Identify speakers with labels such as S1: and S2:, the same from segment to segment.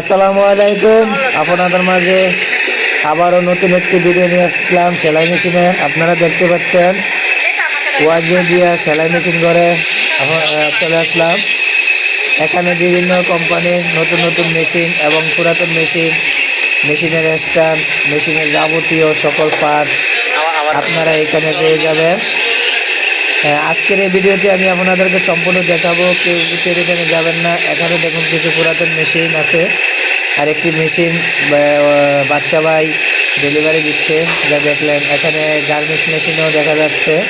S1: আসসালামু আলাইকুম। আপনাদের মাঝে আবারও নতুন একটি ভিডিও নিয়ে আসলাম, সেলাই মেশিনে। আপনারা দেখতে পাচ্ছেন, ওয়াজে দিয়া সেলাই মেশিন করে চলে আসলাম। এখানে বিভিন্ন কোম্পানির নতুন নতুন মেশিন এবং পুরাতন মেশিন, মেশিনের স্ট্যান্ড মেশিনের যাবতীয় সকল পার্টস আপনারা এখানে পেয়ে যাবেন। আজকের এই ভিডিওতে আমি আপনাদেরকে সম্পূর্ণ দেখাবো। কেউ কেউ এখানে যাবেন না। এখানে দেখুন কিছু পুরাতন মেশিন আছে আর একটি মেশিন বাচ্চা ভাই ডেলিভারি দিচ্ছে। যা দেখলেন, এখানে গার্মেন্টস মেশিনও দেখা যাচ্ছে।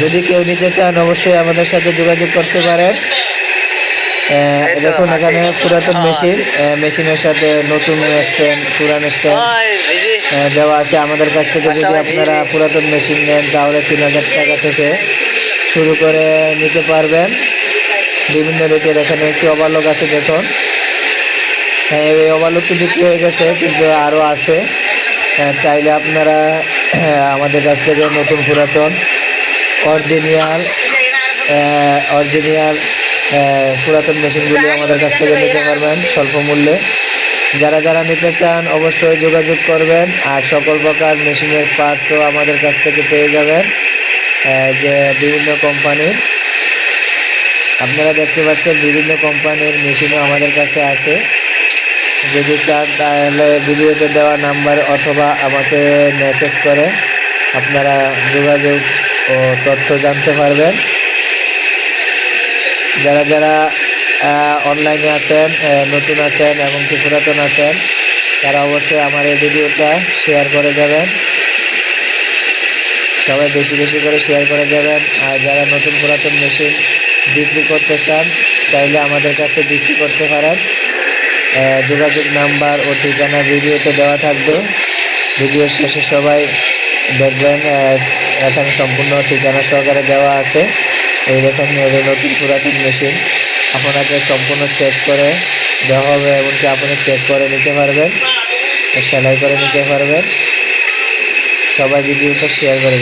S1: যদি- কেউ নিতে চান, অবশ্যই আমাদের সাথে যোগাযোগ করতে পারেন। দেখুন এখানে পুরাতন মেশিন মেশিনের সাথে নতুন স্ট্যান্ড পুরান স্ট্যান্ড দেওয়া আছে। আমাদের কাছ থেকে যদি আপনারা পুরাতন মেশিন নেন তাহলে তিন হাজার টাকা থেকে শুরু করে নিতে পারবেন। বিভিন্ন রেটের এখানে একটি ওভারলোক আছে দেখুন। হ্যাঁ এই ওভারলোকটি বিক্রি হয়ে গেছে কিন্তু আরও আছে। চাইলে আপনারা আমাদের কাছ থেকে নতুন পুরাতন অরিজিনাল অরিজিনাল পুরাতন মেশিনগুলি আমাদের কাছ থেকে নিতে পারবেন স্বল্প মূল্যে। যারা যারা নিতে চান, অবশ্যই যোগাযোগ করবেন আর সকল প্রকার মেশিনের পার্টসও আমাদের কাছ থেকে পেয়ে যাবেন যে বিভিন্ন কোম্পানির। আপনারা দেখতে পাচ্ছেন বিভিন্ন কোম্পানির মেশিনও আমাদের কাছে আছে। যদি চান তাহলে ভিডিওতে দেওয়া নাম্বার অথবা আমাকে মেসেজ করে, আপনারা যোগাযোগ ও তথ্য জানতে পারবেন। যারা যারা অনলাইনে আছেন নতুন আছেন এবং কি পুরাতন আছেন, তারা অবশ্যই আমার এই ভিডিওটা শেয়ার করে যাবেন। সবাই বেশি বেশি করে শেয়ার করে যাবেন। আর যারা নতুন পুরাতন মেশিন বিক্রি করতে চান, চাইলে আমাদের কাছে বিক্রি করতে পারেন। যোগাযোগ নাম্বার ও ঠিকানা ভিডিওতে দেওয়া থাকবে। ভিডিওর শেষে সবাই দেখবেন এখানে সম্পূর্ণ ঠিকানা সহকারে দেওয়া আছে। এই রকম এই যে নতুন পুরাতন মেশিন আপনাকে সম্পূর্ণ চেক করে দেওয়া হবে, এমনকি আপনি চেক করে নিতে পারবেন, সেলাই করে নিতে পারবেন। সবাই ভিডিওটা শেয়ার করে